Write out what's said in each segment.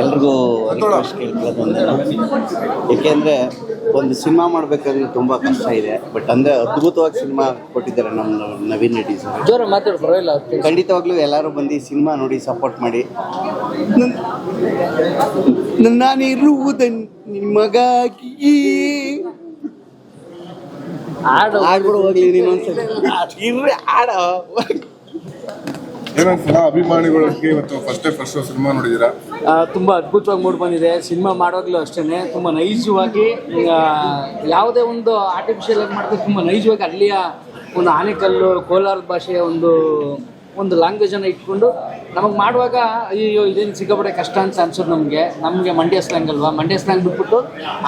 ಎಲ್ರಿಗೂ ರಿಕ್ವೆಸ್ಟ್ ಕೇಳ್ಕೊಳ್ಳೋದು ಒಂದೇ. ಏಕೆಂದರೆ ಒಂದು ಸಿನಿಮಾ ಮಾಡಬೇಕಾದ್ರೆ ತುಂಬ ಕಷ್ಟ ಇದೆ. ಬಟ್ ಅಂದರೆ ಅದ್ಭುತವಾಗಿ ಸಿನಿಮಾ ಕೊಟ್ಟಿದ್ದಾರೆ ನಮ್ಮ ನವೀನ್ ರೆಡ್ಡಿ ಸರ್. ಖಂಡಿತವಾಗ್ಲೂ ಎಲ್ಲರೂ ಬಂದು ಸಿನಿಮಾ ನೋಡಿ ಸಪೋರ್ಟ್ ಮಾಡಿ. ನಾನಿರುವುದ ನಿಮಗಾಗಿ. ಆಡ್ಬಿಡು ಹೋಗ್ಲಿ ನೀನೊಂದ್ಸಲ ಇರ್ರಿ ಆಡ ಅಭಿಮಾನಿಗಳೊಟ್ಟಿಗೆ ಇವತ್ತು ಫಸ್ಟ್ ತುಂಬಾ ಅದ್ಭುತವಾಗಿ ಮೂಡ್ ಬಂದಿದೆ. ಸಿನಿಮಾ ಮಾಡೋಗ್ಲೂ ಅಷ್ಟೇ ತುಂಬಾ ನೈಜವಾಗಿ ಯಾವುದೇ ಒಂದು ಆರ್ಟಿಫಿಷಿಯಲ್ ಆಗಿ ಮಾಡಿದ್ರೆ ತುಂಬಾ ನೈಜವಾಗಿ ಅಲ್ಲಿಯ ಒಂದು ಆನೆಕಲ್ಲು, ಕೋಲಾರದ ಭಾಷೆಯ ಒಂದು ಒಂದು ಲ್ಯಾಂಗ್ವೇಜನ್ನು ಇಟ್ಕೊಂಡು ನಮಗೆ ಮಾಡುವಾಗ ಅಯ್ಯೋ ಇದೇನು ಸಿಕ್ಕಾಪಟ್ಟೆ ಕಷ್ಟ ಅಂತ ಅನ್ಸೋದು ನಮಗೆ. ನಮಗೆ ಮಂಡ್ಯ ಸ್ಲ್ಯಾಂಗ್ ಅಲ್ವಾ? ಮಂಡ್ಯ ಸ್ಲ್ಯಾಂಗ್ ಬಿಟ್ಬಿಟ್ಟು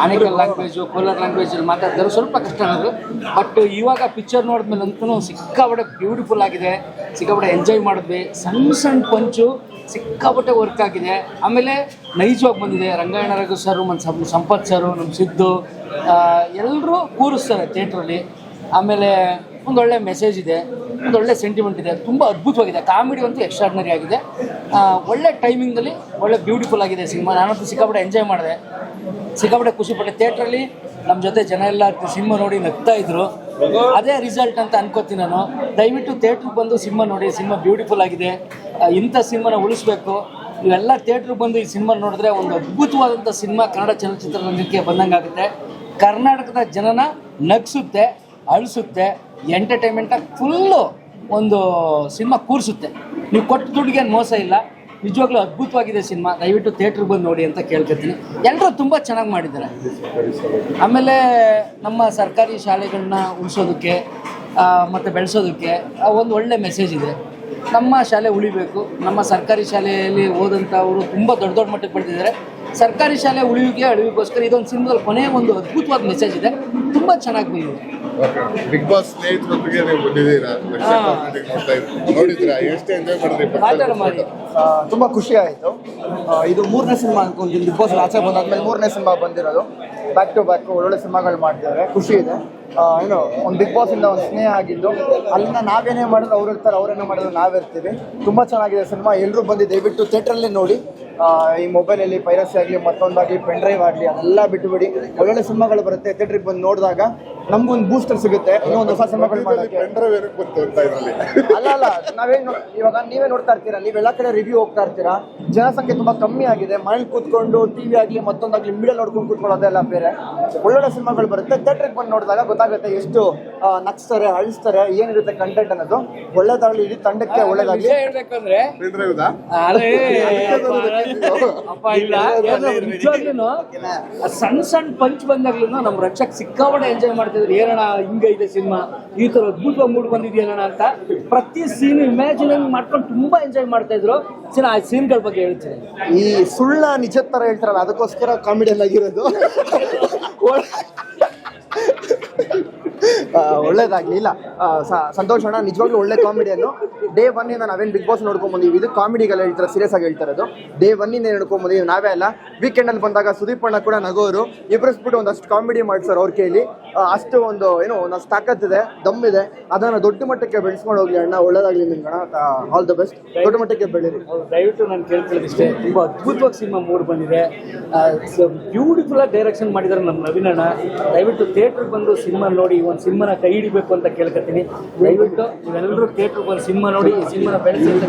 ಆನೇಕಲ್ ಲ್ಯಾಂಗ್ವೇಜು ಕೋಲಾರ್ ಲ್ಯಾಂಗ್ವೇಜಲ್ಲಿ ಮಾತಾಡಿದ್ರು ಸ್ವಲ್ಪ ಕಷ್ಟ ಅನ್ನೋದು. ಬಟ್ ಇವಾಗ ಪಿಕ್ಚರ್ ನೋಡಿದ್ಮೇಲೆ ಅಂತೂ ಸಿಕ್ಕಾಪಟ್ಟೆ ಬ್ಯೂಟಿಫುಲ್ ಆಗಿದೆ. ಸಿಕ್ಕಾಪಟ್ಟೆ ಎಂಜಾಯ್ ಮಾಡಿದ್ವಿ. ಸಣ್ಣ ಸಣ್ಣ ಪಂಚು ಸಿಕ್ಕಾಪಟ್ಟೆ ವರ್ಕ್ ಆಗಿದೆ. ಆಮೇಲೆ ನೈಜವಾಗಿ ಬಂದಿದೆ. ರಂಗಾಯಣ ರಘು ಸರ್ ಮತ್ತು ಸಂಪತ್ ಸರು ನಮ್ಮ ಸಿದ್ದು ಎಲ್ಲರೂ ಕೂರಿಸ್ತಾರೆ ಥಿಯೇಟ್ರಲ್ಲಿ ಆಮೇಲೆ ಒಂದೊಳ್ಳೆ ಮೆಸೇಜ್ ಇದೆ. ಒಂದೊಳ್ಳೆ ಸೆಂಟಿಮೆಂಟ್ ಇದೆ. ತುಂಬ ಅದ್ಭುತವಾಗಿದೆ. ಕಾಮಿಡಿ ಅಂತೂ ಎಕ್ಸ್ಟ್ರಾಡ್ನರಿ ಆಗಿದೆ. ಒಳ್ಳೆ ಟೈಮಿಂಗಲ್ಲಿ ಒಳ್ಳೆ ಬ್ಯೂಟಿಫುಲ್ ಆಗಿದೆ ಸಿನಿಮಾ. ನಾನಂತೂ ಸಿಕ್ಕಾಪಟ್ಟೆ ಎಂಜಾಯ್ ಮಾಡಿದೆ. ಸಿಕ್ಕಾಪಟ್ಟೆ ಖುಷಿಪಟ್ಟೆ ಥಿಯೇಟ್ರಲ್ಲಿ ನಮ್ಮ ಜೊತೆ ಜನ ಎಲ್ಲ ಸಿನಿಮಾ ನೋಡಿ ನಗ್ತಾ ಇದ್ರು. ಅದೇ ರಿಸಲ್ಟ್ ಅಂತ ಅನ್ಕೋತೀನಿ ನಾನು. ದಯವಿಟ್ಟು ಥಿಯೇಟ್ರಿಗೆ ಬಂದು ಸಿನಿಮಾ ನೋಡಿ. ಸಿನಿಮಾ ಬ್ಯೂಟಿಫುಲ್ ಆಗಿದೆ. ಇಂಥ ಸಿನಿಮಾನ ಉಳಿಸ್ಬೇಕು. ಇವೆಲ್ಲ ಥಿಯೇಟ್ರಿಗೆ ಬಂದು ಈ ಸಿನಿಮಾ ನೋಡಿದ್ರೆ ಒಂದು ಅದ್ಭುತವಾದಂಥ ಸಿನಿಮಾ ಕನ್ನಡ ಚಲನಚಿತ್ರರಂಗಕ್ಕೆ ಬಂದಂಗಾಗುತ್ತೆ. ಕರ್ನಾಟಕದ ಜನನ ನಗಿಸುತ್ತೆ, ಅಳಿಸುತ್ತೆ. ಎಂಟರ್ಟೈನ್ಮೆಂಟಾಗಿ ಫುಲ್ಲು ಒಂದು ಸಿನಿಮಾ ಕೂರಿಸುತ್ತೆ. ನೀವು ಕೊಟ್ಟು ದುಡ್ಡಿಗೆ ಮೋಸ ಇಲ್ಲ. ನಿಜವಾಗ್ಲೂ ಅದ್ಭುತವಾಗಿದೆ ಸಿನಿಮಾ ದಯವಿಟ್ಟು ಥಿಯೇಟ್ರಿಗೆ ಬಂದು ನೋಡಿ ಅಂತ ಕೇಳ್ಕೊತೀನಿ. ಎಲ್ಲರೂ ತುಂಬ ಚೆನ್ನಾಗಿ ಮಾಡಿದ್ದಾರೆ. ಆಮೇಲೆ ನಮ್ಮ ಸರ್ಕಾರಿ ಶಾಲೆಗಳನ್ನ ಉಳಿಸೋದಕ್ಕೆ ಮತ್ತು ಬೆಳೆಸೋದಕ್ಕೆ ಒಂದು ಒಳ್ಳೆ ಮೆಸೇಜ್ ಇದೆ. ನಮ್ಮ ಶಾಲೆ ಉಳಿಬೇಕು. ನಮ್ಮ ಸರ್ಕಾರಿ ಶಾಲೆಯಲ್ಲಿ ಓದಂಥವರು ತುಂಬ ದೊಡ್ಡ ದೊಡ್ಡ ಮಟ್ಟಕ್ಕೆ ಬೆಳೆದಿದ್ದಾರೆ. ಸರ್ಕಾರಿ ಶಾಲೆ ಉಳಿವಿಗೆ ಅಳಿವಿಗೋಸ್ಕರ ಇದೊಂದು ಸಿನಿಮಾದ ಕೊನೆಯ ಒಂದು ಅದ್ಭುತವಾದ ಮೆಸೇಜ್ ಇದೆ. ತುಂಬ ಚೆನ್ನಾಗಿ ಬಂದಿದೆ. ಬಿಗ್ ಬಾಸ್ ಸ್ನೇಹಿತರೊಟ್ಟಿಗೆ ನೀವು ಬಂದಿದ್ದೀರಾ? ಲಕ್ಷ meeting ನೋಡ್ತಾ ಇದ್ದೀರಾ? ನೋಡಿದ್ರಾ ಎಷ್ಟು ಎಂಜಾಯ್ ಮಾಡಿದ್ರಿ ಮಾತಾಡ ಮಾಡಿ ಆ, ತುಂಬಾ ಖುಷಿ ಆಯಿತು. ಇದು ಮೂರನೇ ಸಿನಿಮಾ ಅನ್ಕೊಂಡು ಬಿಗ್ ಬಾಸ್ ಆಚೆ ಬಂದಾದ್ಮೇಲೆ ಮೂರನೇ ಸಿನಿಮಾ ಬಂದಿರೋದು. ಬ್ಯಾಕ್ ಟು ಬ್ಯಾಕ್ ಒಳ್ಳೊಳ್ಳೆ ಸಿನಿಮಾಗಳು ಮಾಡ್ತಿದ್ದಾರೆ. ಖುಷಿ ಇದೆ. ಏನು, ಒಂದು ಬಿಗ್ ಬಾಸ್ ಇಂದ ಒಂದು ಸ್ನೇಹ ಆಗಿದ್ದು, ಅಲ್ಲಿಂದ ನಾವೇನೇ ಮಾಡಿದ್ರು ಅವ್ರು ಇರ್ತಾರೆ ಅವರೇನೇ ಮಾಡಿದ್ರು ನಾವಿರ್ತೀವಿ. ತುಂಬಾ ಚೆನ್ನಾಗಿದೆ ಸಿನಿಮಾ. ಎಲ್ಲರೂ ಬಂದು ದಯವಿಟ್ಟು ಥಿಯೇಟ್ರಲ್ಲೇ ನೋಡಿ. ಈ ಮೊಬೈಲಲ್ಲಿ ಪೈರಸಿ ಆಗಲಿ, ಮತ್ತೊಂದಾಗಲಿ ಪೆನ್ ಡ್ರೈವ್ ಆಗಲಿ, ಅದೆಲ್ಲ ಬಿಟ್ಟುಬಿಡಿ ಒಳ್ಳೊಳ್ಳೆ ಸಿನಿಮಾಗಳು ಬರುತ್ತೆ. ಥಿಯೇಟ್ರಿಗೆ ಬಂದು ನೋಡಿದಾಗ ನಮ್ಗೊಂದು ಬೂಸ್ಟರ್ ಸಿಗುತ್ತೆ. ಇನ್ನೊಂದು ಹೊಸ ಸಿನಿಮಾಗಳು ಮಾಡೋಕ್ಕೆ. ಅಲ್ಲ ಅಲ್ಲ ನಾವೇನ್ ನೋ- ಇವಾಗ ನೀವೇ ನೋಡ್ತಾ ಇರ್ತೀರಾ? ನೀವೆಲ್ಲ ಕಡೆ ರಿವ್ಯೂ ಹೋಗ್ತಾ ಇರ್ತೀರಾ? ಜನಸಂಖ್ಯೆ ತುಂಬಾ ಕಮ್ಮಿ ಆಗಿದೆ. ಮನೇಲಿ ಕೂತ್ಕೊಂಡು ಟಿವಿ ಆಗ್ಲಿ ಮತ್ತೊಂದಾಗ್ಲಿ ಮೀಡಿಯಾ ನೋಡ್ಕೊಂಡು ಕೂತ್ಕೊಳ್ಳೋದೆಲ್ಲ ಬೇರೆ. ಒಳ್ಳೊಳ್ಳೆ ಸಿನಿಮಾಗಳು ಬರುತ್ತೆ. ಥಿಯೇಟ್ರಿಗೆ ಬಂದು ನೋಡಿದಾಗ ಗೊತ್ತಾಗುತ್ತೆ ಎಷ್ಟು ನಗ್ಸ್ತಾರೆ ಅಳಿಸ್ತಾರೆ ಏನಿರುತ್ತೆ ಕಂಟೆಂಟ್ ಅನ್ನೋದು ಒಳ್ಳೇದಾಗ್ಲಿ ಇಡೀ ತಂಡಕ್ಕೆ ಒಳ್ಳೇದಾಗ್ಲಿ. ಹೇಳ್ಬೇಕಂದ್ರೆ ಸಣ್ಣ ಸಣ್ಣ ಪಂಚ್ ಬಂದಾಗ್ಲೂ ನಮ್ಮ ರಕ್ಷಕ್ ಸಿಕ್ಕಾಪಟ್ಟೆ ಎಂಜಾಯ್ ಮಾಡ್ತಿದ್ರು. ಏನಣ್ಣ ಹಿಂಗ ಇದೆ ಸಿನಿಮಾ? ಈ ತರ ಅದ್ಭುತವಾಗಿ ಮೂಡ್ ಬಂದಿದೆಯಲ್ಲ ಅಂತ ಪ್ರತಿ ಸೀನ್ ಇಮ್ಯಾಜಿನಿಂಗ್ ಮಾಡ್ಕೊಂಡು ತುಂಬಾ ಎಂಜಾಯ್ ಮಾಡ್ತಾ ಇದ್ರು ಸಿನ ಆ ಸೀನ್ಗಳ ಬಗ್ಗೆ ಹೇಳ್ತೀನಿ. ಈ ಸುಳ್ಳ ನಿಜ ತರ ಹೇಳ್ತಾರಲ್ಲ ಅದಕ್ಕೋಸ್ಕರ ಕಾಮಿಡಿಯನ್ ಆಗಿರೋದು. ಆ, ಸಂತೋಷ್ ಅಣ್ಣ, ನಿಜವಾಗ್ಲೂ ಒಳ್ಳೆ ಕಾಮಿಡಿಯನ್ನು ಡೇ ಒನ್ ಇಂದ ನಾವೇನು ಬಿಗ್ ಬಾಸ್ ನೋಡ್ಕೊಂಡ್ ಬಂದೀವಿ. ಇದು ಕಾಮಿಡಿಗೆಲ್ಲ ಹೇಳ್ತಾರೆ ಸೀರಿಯಸ್ ಆಗಿ ಹೇಳ್ತಾ ಇರೋದು. ಡೇ ಇಂದ ನೋಡ್ಕೊಂಡ್ ಬಂದೀವಿ. ನಾವೇ ಅಲ್ಲ ವೀಕೆಂಡ್ ಅಲ್ಲಿ ಬಂದಾಗ ಸುದೀಪ್ ಅಣ್ಣ ಕೂಡ ನಗೋರು. ಇಬ್ಬರಿಸ್ಬಿಟ್ಟು ಒಂದಷ್ಟು ಕಾಮಿಡಿ ಮಾಡ್ಸೋರು ಅವ್ರ ಕೈಲಿ ಅಷ್ಟು ಒಂದು, ಏನು, ಒಂದಷ್ಟು ತಾಕತ್ತಿದೆ ದಮ್ ಇದೆ. ಅದನ್ನ ದೊಡ್ಡ ಮಟ್ಟಕ್ಕೆ ಬೆಳೆಸ್ಕೊಂಡು ಹೋಗ್ಲಿ ಅಣ್ಣ, ಒಳ್ಳೇದಾಗ್ಲಿ ನಿಮ್ಗೆ ಆಲ್ ದ ಬೆಸ್ಟ್ ದೊಡ್ಡ ಮಟ್ಟಕ್ಕೆ ಬೆಳೀರಿ. ದಯವಿಟ್ಟು ನಾನು ಕೇಳ್ಕೊಳ್ಳೋದಿಷ್ಟೇ ತುಂಬ ಅದ್ಭುತವಾಗಿ ಸಿನಿಮಾ ಮೂಡ್ ಬಂದಿದೆ. ಬ್ಯೂಟಿಫುಲ್ ಆಗಿ ಡೈರೆಕ್ಷನ್ ಮಾಡಿದ್ದಾರೆ ನಮ್ಮ ನವೀನ್ ಅಣ್ಣ. ದಯವಿಟ್ಟು ಥಿಯೇಟ್ರಿಗೆ ಬಂದು ಸಿನಿಮಾ ನೋಡಿ ಒಂದು ಸಿನಿಮಾನ ಕೈ ಹಿಡಿಬೇಕು ಅಂತ ಕೇಳ್ಕೊತೀನಿ ದಯವಿಟ್ಟು ನೀವೆಲ್ಲರೂ ಥಿಯೇಟ್ರಿಗೆ ಬಂದು ಸಿನಿಮಾ ನೋಡಿ ಸಿನಿಮಾನ ಬೆಳೆಸಿ ಅಂತ